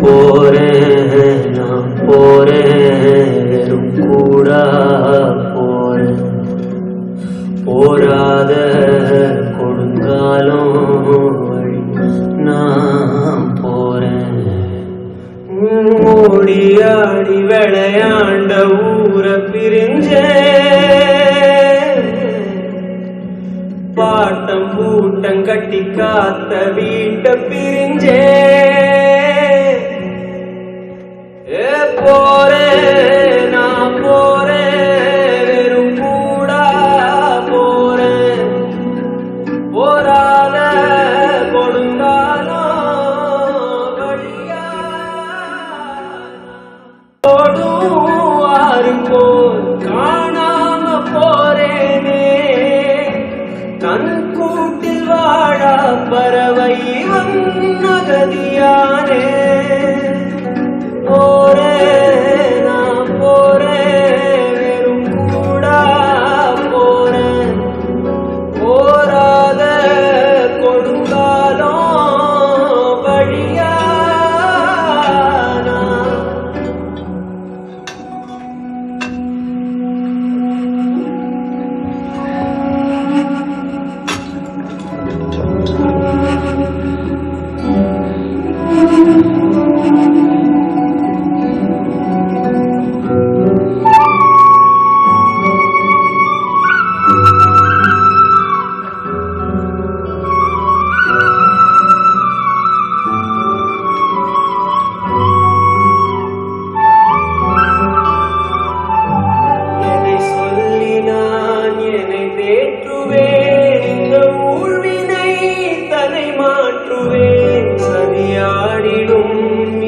போறேன் நான் போறேன் வெறும் கூடா போறேன் போராத கொடுங்காலும் வழி நான் போறேன் ஓடி விளையாண்ட ஊரை பிரிஞ்சே. பாட்டம் கூட்டம் கட்டி காத்த வீட்டை பிரிஞ்சே.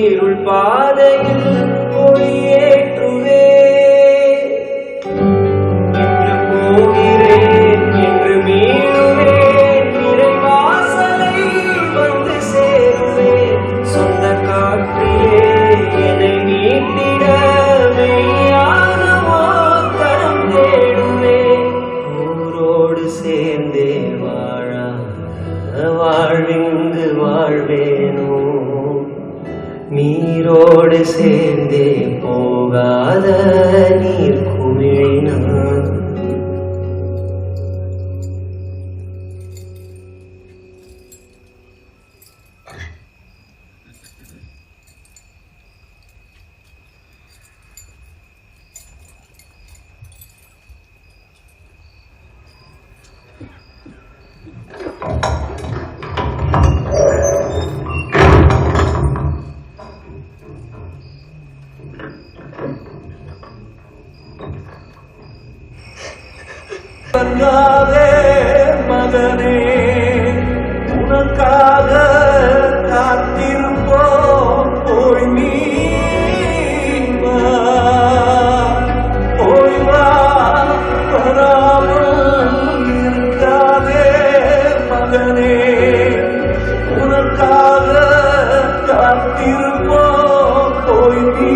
இருள் பாத நீரோடு சேர்ந்தே போகாத நீர் குமிழினான் மகனே உனக்காக காத்திருப்போம் போய் நீ வா. போய் வா வராமல் இருக்காதே மகனே உனக்காக காத்திருப்போம் போய் நீ